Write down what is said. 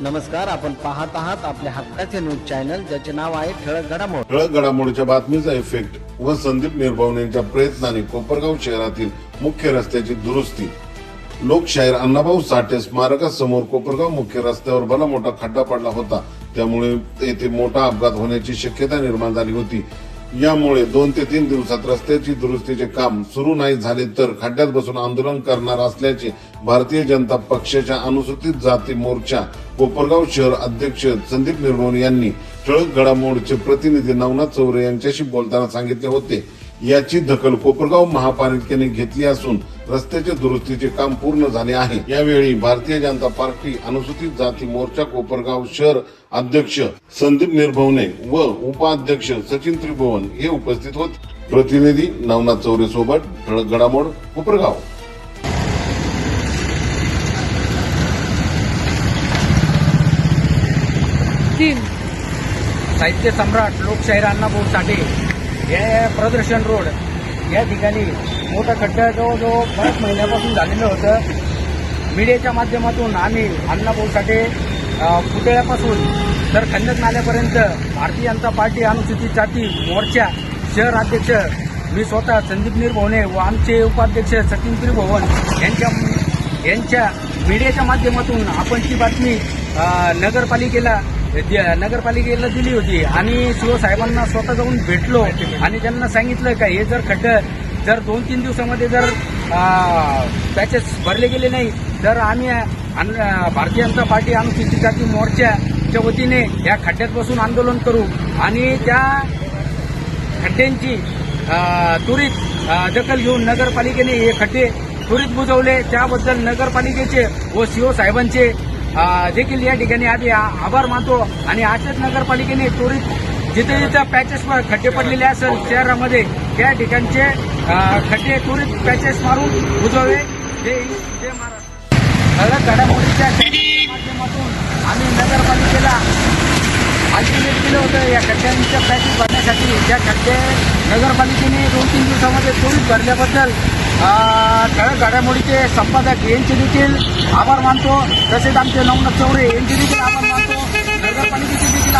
नमस्कार आपण पाहत आहात आपल्या हक्काचे न्यूज चॅनल ज्याचे नाव आहे ठळक घडामोड. ठळक घडामोडीच्या बातमीचा इफेक्ट व संदीप निर्भवन यांच्या प्रयत्नाने कोपरगाव शहरातील मुख्य रस्त्याची दुरुस्ती. लोकशाहीर अण्णाभाऊ साठे स्मारकासमोर कोपरगाव मुख्य रस्त्यावर भला मोठा खड्डा पडला होता. त्यामुळे येथे मोठा अपघात होण्याची शक्यता निर्माण झाली होती. यामुळे दोन ते तीन दिवसात रस्त्याची दुरुस्तीचे काम सुरू नाही झाले तर खड्ड्यात बसून आंदोलन करणार असल्याचे भारतीय जनता पक्षाच्या अनुसूचित जाती मोर्चा कोपरगाव शहर अध्यक्ष संदीप निर्मोन यांनी ठळक घडामोडचे प्रतिनिधी नवनाथ चौरे यांच्याशी बोलताना सांगितले होते. याची दखल कोपरगाव महापालिकेने घेतली असून रस्त्याच्या दुरुस्तीचे काम पूर्ण झाले आहे. यावेळी भारतीय जनता पार्टी अनुसूचित जाती मोर्चा कोपरगाव शहर अध्यक्ष संदीप निर्भवने व उपाध्यक्ष सचिन त्रिभुवन हे उपस्थित होते. प्रतिनिधी नवनाथ चौरे सोबत ठळक घडामोड कोपरगाव. तीन साहित्य सम्राट लोकशाहीर अण्णाभाऊ साठे हे प्रदर्शन रोड या ठिकाणी मोठा खड्डा जवळजवळ बऱ्याच महिन्यापासून झालेलं होतं. मीडियाच्या माध्यमातून आम्ही अण्णाभाऊ साठे पुतळ्यापासून तर खंडक नाल्यापर्यंत भारतीय जनता पार्टी अनुसूचित जाती मोर्चा शहर अध्यक्ष मी स्वतः संदीप निर्भवने व आमचे उपाध्यक्ष सचिन त्रिभुवन यांच्या यांच्या मीडियाच्या माध्यमातून आपण ती बातमी नगरपालिकेला नगरपालिकेला दिली होती. आणि शिवसाहेबांना साहेबांना स्वतः जाऊन भेटलो आणि त्यांना सांगितलं का हे जर खड्डे जर दोन तीन दिवसामध्ये जर पॅचेस भरले गेले नाही तर आम्ही अन- भारतीय जनता पार्टी अनुसूचित जाती मोर्चाच्या वतीने या खड्ड्यात बसून आंदोलन करू. आणि त्या खड्ड्यांची त्वरित दखल घेऊन नगरपालिकेने हे खड्डे त्वरित बुजवले. त्याबद्दल नगरपालिकेचे व शिवसाहेबांचे साहेबांचे देखील या ठिकाणी आम्ही आभार मानतो आणि आशाच नगरपालिकेने त्वरित जिथे जिथे पॅचेस खड्डे पडलेले असेल शहरामध्ये त्या ठिकाणचे खड्डे त्वरित पॅचेस मारून बुजवावे. हे जे महाराष्ट्र. घडामोडीच्या माध्यमातून आम्ही नगरपालिकेला अल्टिमेट केलं होतं या खड्ड्यांच्या पॅचेस भरण्यासाठी. त्या खड्डे नगरपालिकेने दोन तीन दिवसामध्ये त्वरित भरल्याबद्दल ठळक घडामोडीचे संपादक यांचे देखील आभार मानतो. तसेच आमचे नवनाथ चौरे यांचे देखील आभार मानतो. नगरपालिकेचे देखील